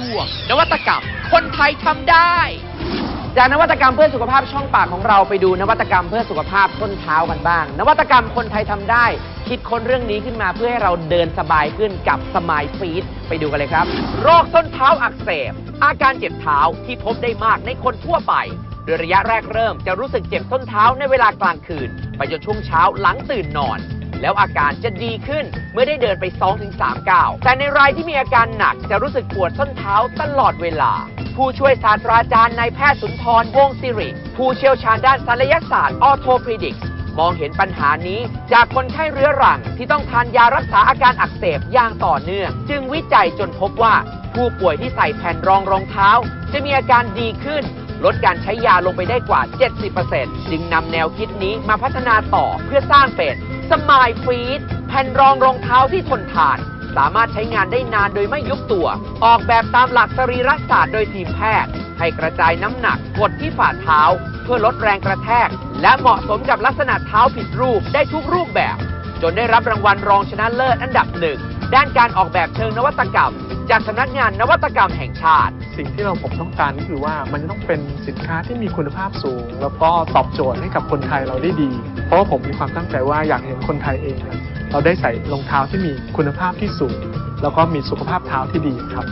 ช่วง นวัตกรรม คนไทยทำได้ จากนวัตกรรมเพื่อสุขภาพช่องปากของเราไปดูนวัตกรรมเพื่อสุขภาพส้นเท้ากันบ้าง นวัตกรรมคนไทยทำได้ คิดค้นเรื่องนี้ขึ้นมาเพื่อให้เราเดินสบายขึ้นกับสมายฟีดไปดูกันเลยครับ โรคส้นเท้าอักเสบ อาการเจ็บเท้าที่พบได้มากในคนทั่วไป โดยระยะแรกเริ่มจะรู้สึกเจ็บส้นเท้าในเวลากลางคืน ไปจนช่วงเช้าหลังตื่นนอน แล้วอาการจะดีขึ้นเมื่อได้เดินไป 2-3 ก้าว แต่ในรายที่มีอาการหนักจะรู้สึกปวดส้นเท้าตลอดเวลา ผู้ช่วยศาสตราจารย์นายแพทย์สุนทรวงศิริ ผู้เชี่ยวชาญด้านศัลยศาสตร์ออโทพรีดิกมองเห็นปัญหานี้จากคนไข้เรื้อรังที่ต้องทานยารักษาอาการอักเสบอย่างต่อเนื่อง จึงวิจัยจนพบว่า ผู้ป่วยที่ใส่แผ่นรองรองเท้า จะมีอาการดีขึ้น ลดการใช้ยาลงไปได้กว่า 70%จึงนำแนวคิดนี้มาพัฒนาต่อเพื่อสร้างเป็น สมายฟีดแผ่นรองรองเท้าที่ทนทาน สามารถใช้งานได้นานโดยไม่ยุบตัว ออกแบบตามหลักสรีรศาสตร์โดยทีมแพทย์ ให้กระจายน้ำหนักกดที่ฝ่าเท้า เพื่อลดแรงกระแทก และเหมาะสมกับลักษณะเท้าผิดรูปได้ทุกรูปแบบ จนได้รับรางวัลรองชนะเลิศอันดับหนึ่ง ด้านการออกแบบเชิงนวัตกรรม จากสำนักงานนวัตกรรมแห่งชาติ สิ่งที่เราผมต้องการก็คือว่ามันจะต้องเป็นสินค้าที่มีคุณภาพสูง แล้วก็ตอบโจทย์ให้กับคนไทยเราได้ดี เพราะว่าผมมีความตั้งใจว่าอยากเห็นคนไทยเองเนี่ยเราได้ใส่รองเท้าที่มีคุณภาพที่สูง แล้วก็มีสุขภาพเท้าที่ดีครับ